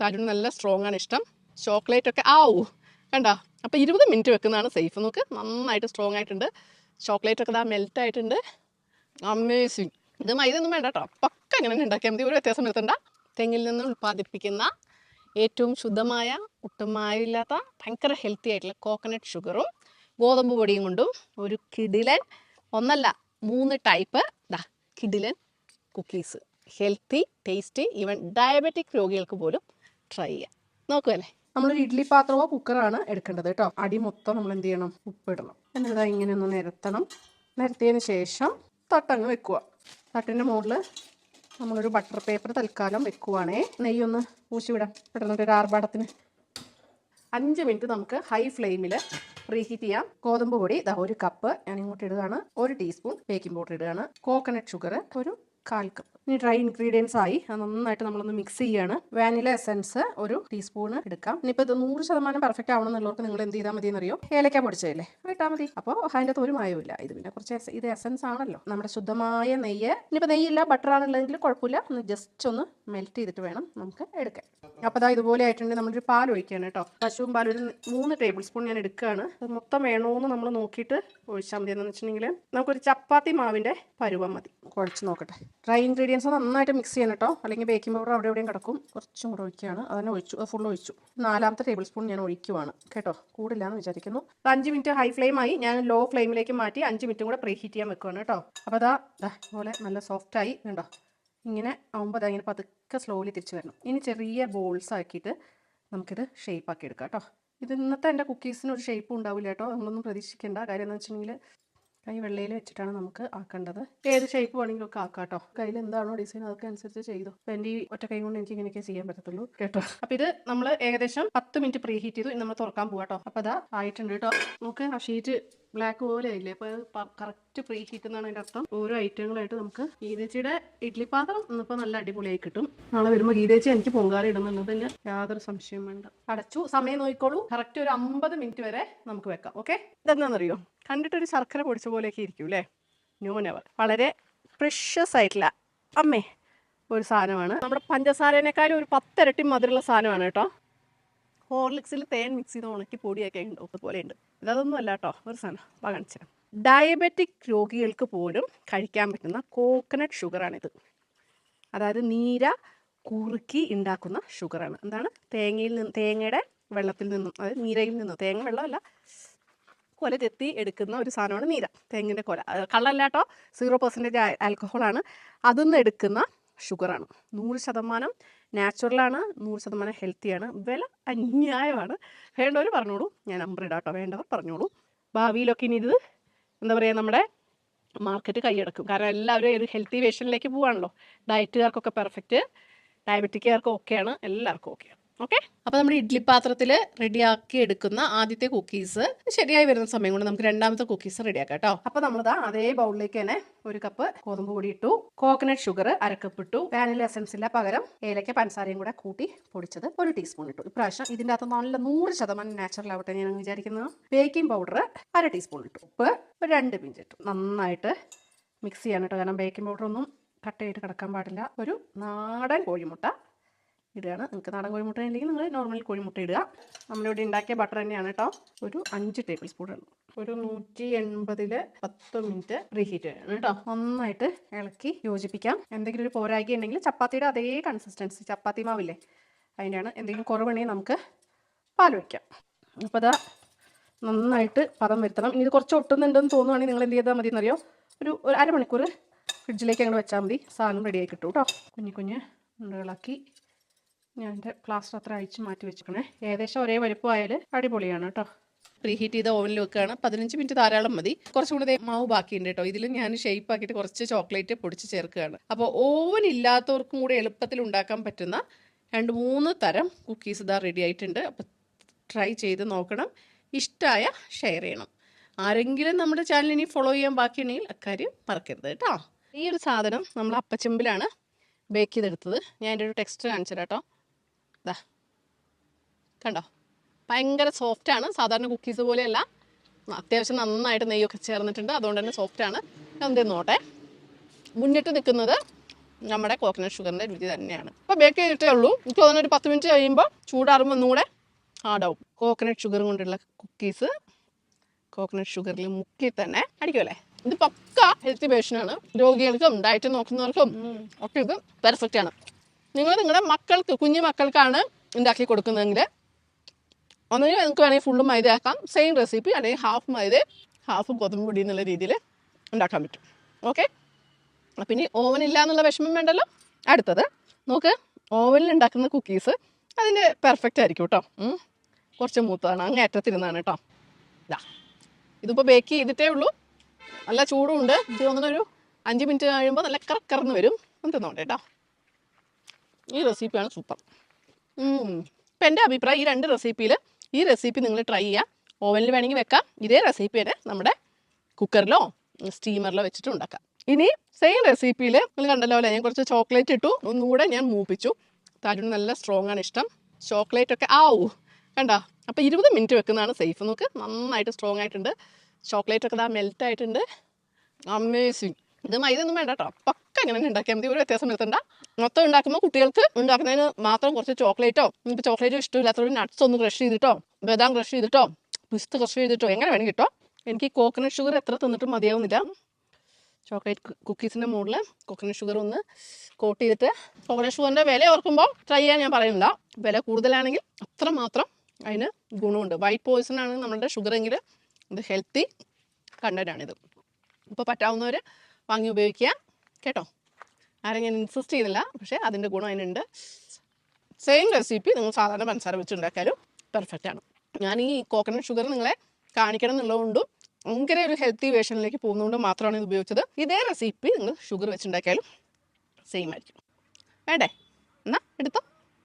താരുന് നല്ല സ്ട്രോങ് ആണ് ഇഷ്ടം. ചോക്ലേറ്റ് ഒക്കെ ആവൂ കണ്ടോ? അപ്പോൾ ഇരുപത് മിനിറ്റ് വെക്കുന്നതാണ് സേഫ് നോക്ക് നന്നായിട്ട് സ്ട്രോങ് ആയിട്ടുണ്ട്. ചോക്ലേറ്റ് ഒക്കെ ഇതാ മെൽറ്റ് ആയിട്ടുണ്ട്. അമേസിങ് ഇത് മൈദൊന്നും വേണ്ട കേട്ടോ പക്ക അങ്ങനെ തന്നെ ഉണ്ടാക്കിയാൽ മതി. ഒരു വ്യത്യാസം വരുത്തണ്ട. തെങ്ങിൽ നിന്ന് ഉൽപ്പാദിപ്പിക്കുന്ന ഏറ്റവും ശുദ്ധമായ ഒട്ടും മായമില്ലാത്ത ഭയങ്കര ഹെൽത്തി ആയിട്ടുള്ള കോക്കനട്ട് ഷുഗറും ഗോതമ്പ് പൊടിയും കൊണ്ടും ഒരു കിടിലൻ ഒന്നല്ല മൂന്ന് ടൈപ്പ് ദാ കിടിലൻ cookies healthy tasty even diabetic രോഗികൾക്ക് പോലും ട്രൈ ചെയ്യാം. നോക്കുമല്ലേ നമ്മളൊരു ഇഡ്ഡലി പാത്രമോ കുക്കറാണ് എടുക്കേണ്ടത് കേട്ടോ. അടി മൊത്തം നമ്മൾ എന്ത് ചെയ്യണം? ഉപ്പിടണം. എന്നിട്ട് ഇങ്ങനെ ഒന്ന് നിരത്തണം. നിരത്തിയതിന് ശേഷം തട്ടങ്ങ് വെക്കുക. തട്ടിന്റെ മുകളിൽ നമ്മളൊരു ബട്ടർ പേപ്പർ തൽക്കാലം വെക്കുവാണേ. നെയ്യൊന്ന് പൂശി വിടാം പെട്ടെന്ന് ഒരു ആർഭാടത്തിന്. അഞ്ച് മിനിറ്റ് നമുക്ക് ഹൈ ഫ്ലെയിമിൽ പ്രീഹീറ്റ് ചെയ്യാം. ഗോതമ്പ് പൊടി ഇതാ ഒരു കപ്പ് ഞാൻ ഇങ്ങോട്ട് ഇടുകയാണ്. ഒരു ടീസ്പൂൺ ബേക്കിംഗ് പൗഡർ ഇടുകയാണ്. കോക്കനട്ട് ഷുഗർ ഒരു കാൽ കപ്പ് ഇനി ഡ്രൈ ഇൻഗ്രീഡിയൻസ് ആയി. നന്നായിട്ട് നമ്മളൊന്ന് മിക്സ് ചെയ്യാണ്. വാനില എസൻസ് ഒരു ടീസ്പൂൺ എടുക്കാം. ഇനിയിപ്പോൾ ഇത് നൂറ് ശതമാനം പെർഫെക്റ്റ് ആവണം എന്നുള്ളവർക്ക് നിങ്ങൾ എന്ത് ചെയ്താൽ മതി എന്നറിയോ ഏലക്ക പൊടിച്ചതല്ലേ? ഇട്ടാൽ മതി. അപ്പോൾ അതിന്റെ അകത്ത് ഒരു മായമില്ല ഇത് പിന്നെ കുറച്ച് ഇത് എസൻസ് ആണല്ലോ. നമ്മുടെ ശുദ്ധമായ നെയ്യ്. ഇനിയിപ്പോൾ നെയ്യില്ല ബട്ടർ ആണുള്ളതെങ്കിൽ കുഴപ്പമില്ല. ഒന്ന് ജസ്റ്റ് ഒന്ന് മെൽറ്റ് ചെയ്തിട്ട് വേണം നമുക്ക് എടുക്കാൻ. അപ്പോൾ അതാ ഇതുപോലെ ആയിട്ടുണ്ട്. നമ്മളൊരു പാൽ ഒഴിക്കുകയാണ് കേട്ടോ. പശുവും പാൽ ഒരു മൂന്ന് ടേബിൾ സ്പൂൺ ഞാൻ എടുക്കുകയാണ്. മൊത്തം വേണോന്ന് നമ്മൾ നോക്കിയിട്ട് ഒഴിച്ചാൽ മതി എന്ന് വെച്ചിട്ടുണ്ടെങ്കിൽ നമുക്കൊരു ചപ്പാത്തി മാവിന്റെ പരുവം മതി. കുഴച്ച് നോക്കട്ടെ. ഡ്രൈ ഇൻഗ്രീഡിയൻസ് നന്നായിട്ട് മിക്സ് ചെയ്യണം കേട്ടോ അല്ലെങ്കിൽ ബേക്കിംഗ് പൗഡർ അവിടെ എവിടെയും കിടക്കും. കുറച്ചും കൂടെ ഒഴിക്കുകയാണ്. അതിനെ ഒഴിച്ചു ഫുൾ ഒഴിച്ചു. നാലാമത്തെ ടേബിൾ സ്പൂൺ ഞാൻ ഒഴിക്കുവാണ്. കേട്ടോ? കൂടില്ല എന്ന് വിചാരിക്കുന്നു അഞ്ച് മിനിറ്റ് ഹൈ ഫ്ലെയിമായി ഞാൻ ലോ ഫ്ലെയിമിലേക്ക് മാറ്റി അഞ്ച് മിനിറ്റും കൂടെ പ്രീ ഹീറ്റ് ചെയ്യാൻ വെക്കുവാണ് കേട്ടോ അപ്പോൾ അതാ ദാ ഇതുപോലെ നല്ല സോഫ്റ്റ് ആയി. കണ്ടോ? ഇങ്ങനെ ആകുമ്പോൾ അതങ്ങനെ പതുക്കെ സ്ലോലി തിരിച്ചു വരണം. ഇനി ചെറിയ ബോൾസ് ആക്കിയിട്ട് നമുക്കിത് ഷേപ്പ് ആക്കി എടുക്കാം കേട്ടോ ഇത് ഇന്നത്തെ എന്റെ കുക്കീസിന് ഒരു ഷേപ്പ് ഉണ്ടാവില്ല കേട്ടോ നമ്മളൊന്നും പ്രതീക്ഷിക്കേണ്ട. കാര്യം എന്ന് വെച്ചിട്ടുണ്ടെങ്കിൽ കൈ വെള്ളയിൽ വെച്ചിട്ടാണ് നമുക്ക് ആക്കേണ്ടത്. ഏത് ഷേപ്പ് വേണമെങ്കിലും ഒക്കെ ആക്കാം കേട്ടോ കയ്യിൽ എന്താണോ ഡിസൈൻ അതൊക്കെ അനുസരിച്ച് ചെയ്തു. അപ്പം എന്റെ ഈ ഒറ്റ കൈ കൊണ്ട് എനിക്ക് ഇങ്ങനെയൊക്കെ ചെയ്യാൻ പറ്റത്തുള്ളൂ കേട്ടോ. അപ്പൊ ഇത് നമ്മൾ ഏകദേശം പത്ത് മിനിറ്റ് പ്രീ ഹീറ്റ് ചെയ്തു നമ്മൾ തുറക്കാൻ പോകാം കേട്ടോ അപ്പം അതാ ആയിട്ടുണ്ട് കേട്ടോ. നമുക്ക് ആ ഷീറ്റ് ബ്ലാക്ക് പോലെ ആയില്ലേ അപ്പോൾ കറക്റ്റ് പ്രീ ഹീറ്റ് എന്നാണ് അതിന്റെ അർത്ഥം. ഓരോ ഐറ്റങ്ങളായിട്ട് നമുക്ക് ഗീതേച്ചിയുടെ ഇഡ്ഡലി പാത്രം ഇന്നിപ്പോൾ നല്ല അടിപൊളിയായി കിട്ടും. നാളെ വരുമ്പോൾ ഗീതേച്ചി എനിക്ക് പൊങ്കാല ഇടുന്നുള്ളതിന് യാതൊരു സംശയം വേണ്ട. അടച്ചു. സമയം നോക്കിക്കോളൂ. കറക്റ്റ് ഒരു അമ്പത് മിനിറ്റ് വരെ നമുക്ക് വെക്കാം. ഓക്കെ ഇതെന്താണെന്നറിയോ കണ്ടിട്ടൊരു ശർക്കര പൊടിച്ച പോലെയൊക്കെ ഇരിക്കും അല്ലേ? ന്യൂ നെവർ വളരെ പ്രഷ്യസ് ആയിട്ടില്ല അമ്മേ ഒരു സാധനമാണ്. നമ്മുടെ പഞ്ചസാരേനേക്കാളും ഒരു പത്തിരട്ടി മധുരമുള്ള സാധനമാണ് കേട്ടോ. ഹോർലിക്സിൽ തേൻ മിക്സ് ചെയ്ത് ഉണക്കി പൊടിയൊക്കെ ഉണ്ട് അതുപോലെ ഉണ്ട് ഇതൊന്നും അല്ല കേട്ടോ ഒരു സാധനം തരാം ഡയബറ്റിക് രോഗികൾക്ക് പോലും കഴിക്കാൻ പറ്റുന്ന കോക്കനട്ട് ഷുഗറാണിത് അതായത് നീര കുറുക്കി ഉണ്ടാക്കുന്ന ഷുഗറാണ് എന്താണ്? തേങ്ങയിൽ നിന്ന് തേങ്ങയുടെ വെള്ളത്തിൽ നിന്നും അതായത് നീരയിൽ നിന്നും തേങ്ങ വെള്ളമല്ല കൊല ചെത്തി എടുക്കുന്ന ഒരു സാധനമാണ് നീര തെങ്ങിന്റെ കൊല. അത് കള്ളല്ല കേട്ടോ സീറോ പെർസെന്റേജ് ആൽക്കഹോളാണ് അതിൽ നിന്ന് എടുക്കുന്ന ഷുഗറാണ് നൂറ് ശതമാനം നാച്ചുറലാണ് നൂറ് ശതമാനം ഹെൽത്തിയാണ് വില അന്യായമാണ്. വേണ്ടവർ പറഞ്ഞോളൂ ഞാൻ നമ്പർ ഇടാട്ടോ വേണ്ടവർ പറഞ്ഞോളൂ. ഭാവിയിലൊക്കെ ഇനി ഇത് എന്താ പറയുക നമ്മുടെ മാർക്കറ്റ് കൈയടക്കും. കാരണം എല്ലാവരും ഒരു ഹെൽത്തി വേഷനിലേക്ക് പോവാണല്ലോ. ഡയറ്റുകാർക്കൊക്കെ പെർഫെക്റ്റ് ഡയബറ്റിക്കാർക്കും ഓക്കെയാണ് എല്ലാവർക്കും ഓക്കെയാണ്. ഓക്കെ? അപ്പോൾ നമ്മൾ ഇഡ്ഡലി പാത്രത്തിൽ റെഡിയാക്കി എടുക്കുന്ന ആദ്യത്തെ കുക്കീസ് ശരിയായി വരുന്ന സമയം കൊണ്ട് നമുക്ക് രണ്ടാമത്തെ കുക്കീസ് റെഡിയാക്കാം കേട്ടോ. അപ്പോൾ നമ്മളിതാ അതേ ബൗളിലേക്ക് തന്നെ ഒരു കപ്പ് ഗോതമ്പ് പൊടി ഇട്ടു കോക്കനട്ട് ഷുഗർ അരക്കപ്പ് ഇട്ടു എസൻസില്ല പകരം ഏലക്ക പഞ്ചസാരയും കൂടെ കൂട്ടി പൊടിച്ചത് ഒരു ടീസ്പൂൺ ഇട്ടു. ഇപ്രാവശ്യം ഇതിന്റെ അകത്ത് നല്ല നൂറ് ശതമാനം നാച്ചുറൽ ആവട്ടെ ഞാൻ വിചാരിക്കുന്നത് ബേക്കിംഗ് പൗഡർ അര ടീസ്പൂൺ ഇട്ടു. ഉപ്പ് ഒരു രണ്ട് പിഞ്ച് ഇട്ടു. നന്നായിട്ട് മിക്സ് ചെയ്യാൻ കേട്ടോ. കാരണം ബേക്കിംഗ് പൗഡർ ഒന്നും കട്ടയായിട്ട് കിടക്കാൻ പാടില്ല. ഒരു നാടൻ കോഴിമുട്ട ഇടുകയാണ്. നിങ്ങൾക്ക് നാടൻ കോഴിമുട്ട ഉണ്ടെങ്കിൽ നിങ്ങൾ നോർമൽ കോഴിമുട്ട ഇടുക. നമ്മളിവിടെ ഉണ്ടാക്കിയ ബട്ടർ തന്നെയാണ് കേട്ടോ ഒരു അഞ്ച് ടേബിൾ സ്പൂൺ ഒരു നൂറ്റി എൺപതിൽ പത്ത് മിനിറ്റ് റീഹീറ്റ് ചെയ്യണം കേട്ടോ നന്നായിട്ട് ഇളക്കി യോജിപ്പിക്കാം. എന്തെങ്കിലും ഒരു പോരായ്ക ഉണ്ടെങ്കിൽ ചപ്പാത്തിയുടെ അതേ കൺസിസ്റ്റൻസി ചപ്പാത്തി മാവില്ലേ? അതിന്റെയാണ് എന്തെങ്കിലും കുറവുണ്ടെങ്കിൽ നമുക്ക് പാൽ വയ്ക്കാം അപ്പോൾ അതാ നന്നായിട്ട് പദം വരുത്തണം. ഇനി ഇത് കുറച്ച് ഒട്ടുന്നുണ്ടെന്ന് തോന്നുവാണെങ്കിൽ നിങ്ങൾ എന്ത് ചെയ്താൽ മതി എന്നറിയോ ഒരു ഒരു അരമണിക്കൂർ ഫ്രിഡ്ജിലേക്ക് അങ്ങോട്ട് വെച്ചാൽ മതി. സാധനം റെഡിയായി കിട്ടും കേട്ടോ കുഞ്ഞു കുഞ്ഞ് ഉണ്ടകളാക്കി ഞാൻ എന്റെ പ്ലാസ്റ്റർ അത്ര അഴിച്ച് മാറ്റി വെച്ചിരിക്കണേ. ഏകദേശം ഒരേ വലിപ്പമായാൽ അടിപൊളിയാണ് കേട്ടോ. പ്രീ ഹീറ്റ് ചെയ്ത ഓവനിൽ വെക്കുകയാണ് പതിനഞ്ച് മിനിറ്റ് ധാരാളം മതി. കുറച്ചും കൂടെ മാവ് ബാക്കിയുണ്ട് കേട്ടോ. ഇതിൽ ഞാൻ ഷേപ്പ് ആക്കിയിട്ട് കുറച്ച് ചോക്ലേറ്റ് പൊടിച്ച് ചേർക്കുകയാണ്. അപ്പോൾ ഓവൻ ഇല്ലാത്തവർക്കും കൂടെ എളുപ്പത്തിൽ ഉണ്ടാക്കാൻ പറ്റുന്ന രണ്ട് മൂന്ന് തരം കുക്കീസ് ഇതാ റെഡി ആയിട്ടുണ്ട്. അപ്പോൾ ട്രൈ ചെയ്ത് നോക്കണം. ഇഷ്ടമായ ഷെയർ ചെയ്യണം. ആരെങ്കിലും നമ്മുടെ ചാനൽ ഇനി ഫോളോ ചെയ്യാൻ ബാക്കിയുണ്ടെങ്കിൽ അക്കാര്യം മറക്കരുത് കേട്ടോ. ഈ ഒരു സാധനം നമ്മൾ അപ്പച്ചെമ്പിലാണ് ബേക്ക് ചെയ്തെടുത്തത്. ഞാൻ എന്റെ ഒരു ടെക്സ്റ്റ് കാണിച്ചു കേട്ടോ. ഇതാ കണ്ടോ? ഭയങ്കര സോഫ്റ്റ് ആണ്. സാധാരണ കുക്കീസ് പോലെയല്ല. അത്യാവശ്യം നന്നായിട്ട് നെയ്യൊക്കെ ചേർന്നിട്ടുണ്ട്. അതുകൊണ്ട് തന്നെ സോഫ്റ്റ് ആണ്. എന്ത് നോട്ടെ? മുന്നിട്ട് നിൽക്കുന്നത് നമ്മുടെ കോക്കനട്ട് ഷുഗറിന്റെ രുചി തന്നെയാണ്. അപ്പോൾ ബേക്ക് ചെയ്തിട്ടേ ഉള്ളൂ. എനിക്ക് തോന്നുന്നു ഒരു പത്ത് മിനിറ്റ് കഴിയുമ്പോൾ ചൂടാറുമ്പോൾ ഒന്നുകൂടെ ഹാർഡാവും കോക്കനട്ട് ഷുഗർ കൊണ്ടുള്ള കുക്കീസ് കോക്കനട്ട് ഷുഗറിൽ മുക്കി തന്നെ അടിക്കുമല്ലേ ഇത് പക്ക ഹെൽത്തി വേഷനാണ് രോഗികൾക്കും ഡയറ്റ് നോക്കുന്നവർക്കും ഒക്കെ ഇത് പെർഫെക്റ്റ് ആണ്. നിങ്ങൾ നിങ്ങളുടെ മക്കൾക്ക് കുഞ്ഞു മക്കൾക്കാണ് ഉണ്ടാക്കി കൊടുക്കുന്നതെങ്കിൽ ഒന്നുകിൽ നിങ്ങൾക്ക് വേണമെങ്കിൽ ഫുള്ള് ആക്കാം. സെയിം റെസിപ്പി അല്ലെങ്കിൽ ഹാഫ് മൈദ ഹാഫ് ഗോതമ്പ് പൊടി എന്നുള്ള രീതിയിൽ ഉണ്ടാക്കാൻ പറ്റും. ഓക്കെ അപ്പം ഇനി ഓവൻ ഇല്ല എന്നുള്ള വിഷമം വേണ്ടല്ലോ. അടുത്തത് നോക്ക് ഓവനിൽ ഉണ്ടാക്കുന്ന കുക്കീസ് അതിന് പെർഫെക്റ്റ് ആയിരിക്കും കേട്ടോ. കുറച്ച് മൂത്തതാണ് അങ്ങ് അറ്റത്തിരുന്നാണ് കേട്ടോ ഇതാ ഇതിപ്പോൾ ബേക്ക് ചെയ്തിട്ടേ ഉള്ളൂ. നല്ല ചൂടുണ്ട്. ഇത് തോന്നുന്നൊരു അഞ്ച് മിനിറ്റ് കഴിയുമ്പോൾ നല്ല കറക്കറന്ന് വരും. എന്ന് എന്തെന്നോട്ടെ കേട്ടോ ഈ റെസിപ്പിയാണ് സൂപ്പർ ഇപ്പം എന്റെ അഭിപ്രായം ഈ രണ്ട് റെസിപ്പിയിൽ ഈ റെസിപ്പി നിങ്ങൾ ട്രൈ ചെയ്യുക ഓവനിൽ വേണമെങ്കിൽ വെക്കാം. ഇതേ റെസിപ്പി തന്നെ നമ്മുടെ കുക്കറിലോ സ്റ്റീമറിലോ വെച്ചിട്ട് ഉണ്ടാക്കാം. ഇനി സെയിം റെസിപ്പിയിൽ നിങ്ങൾ കണ്ടല്ലോ അല്ലേ? ഞാൻ കുറച്ച് ചോക്ലേറ്റ് ഇട്ടു. ഒന്നുകൂടെ ഞാൻ മൂപ്പിച്ചു. താരൂന് നല്ല സ്ട്രോങ് ആണ് ഇഷ്ടം. ചോക്ലേറ്റ് ഒക്കെ ആവൂ കണ്ടോ? അപ്പോൾ ഇരുപത് മിനിറ്റ് വെക്കുന്നതാണ് സേഫ് നോക്ക് നന്നായിട്ട് സ്ട്രോങ് ആയിട്ടുണ്ട്. ചോക്ലേറ്റ് ഒക്കെ ഇതാ മെൽറ്റ് ആയിട്ടുണ്ട്. അമേസിങ് ഇത് മൈദൊന്നും വേണ്ട കേട്ടോ. പക്ക ഇങ്ങനെ ഉണ്ടാക്കിയാൽ മതി. ഒരു വ്യത്യാസം വരുത്തണ്ട. മൊത്തം ഉണ്ടാക്കുമ്പോൾ കുട്ടികൾക്ക് ഉണ്ടാക്കുന്നതിന് മാത്രം കുറച്ച് ചോക്ലേറ്റോ ഇപ്പോൾ ചോക്ലേറ്റ് ഇഷ്ടമില്ലാത്തവർ നട്ട്സ് ഒന്ന് ക്രഷ് ചെയ്തിട്ടോ ബദാം ക്രഷ് ചെയ്തിട്ടോ പിസ്ത് ക്രഷ് ചെയ്തിട്ടോ എങ്ങനെ വേണമെങ്കിൽ കിട്ടോ. എനിക്ക് കോക്കനട്ട് ഷുഗർ എത്ര തിന്നിട്ടും മതിയാവുന്നില്ല. ചോക്ലേറ്റ് കുക്കീസിന്റെ മുകളിൽ കോക്കനട്ട് ഷുഗർ ഒന്ന് കോട്ട് ചെയ്തിട്ട് കോക്കനട്ട് ഷുഗറിന്റെ വില ഓർക്കുമ്പോൾ ട്രൈ ചെയ്യാൻ ഞാൻ പറയുന്നില്ല. വില കൂടുതലാണെങ്കിൽ അത്ര മാത്രം അതിന് ഗുണമുണ്ട്. വൈറ്റ് പോയിസൺ ആണ് നമ്മളുടെ ഷുഗർ എങ്കിൽ ഇത് ഹെൽത്തി കണ്ടന്റാണിത് ഇപ്പോൾ പറ്റാവുന്നവർ വാങ്ങി ഉപയോഗിക്കുക. കേട്ടോ? ആരും ഞാൻ ഇൻസിസ്റ്റ് ചെയ്യുന്നില്ല. പക്ഷേ അതിന്റെ ഗുണം അതിനുണ്ട്. സെയിം റെസിപ്പി നിങ്ങൾ സാധാരണ പഞ്ചസാര വെച്ച് ഉണ്ടാക്കിയാലും പെർഫെക്റ്റ് ആണ്. ഞാൻ ഈ കോക്കനട്ട് ഷുഗർ നിങ്ങളെ കാണിക്കണം എന്നുള്ളതുകൊണ്ടും ഭയങ്കര ഒരു ഹെൽത്തി വേഷനിലേക്ക് പോകുന്നതുകൊണ്ട് മാത്രമാണ് ഇത് ഉപയോഗിച്ചത്. ഇതേ റെസിപ്പി നിങ്ങൾ ഷുഗർ വെച്ചുണ്ടാക്കിയാലും സെയിം ആയിരിക്കും. വേണ്ടേ? എന്നാ എടുത്തോ?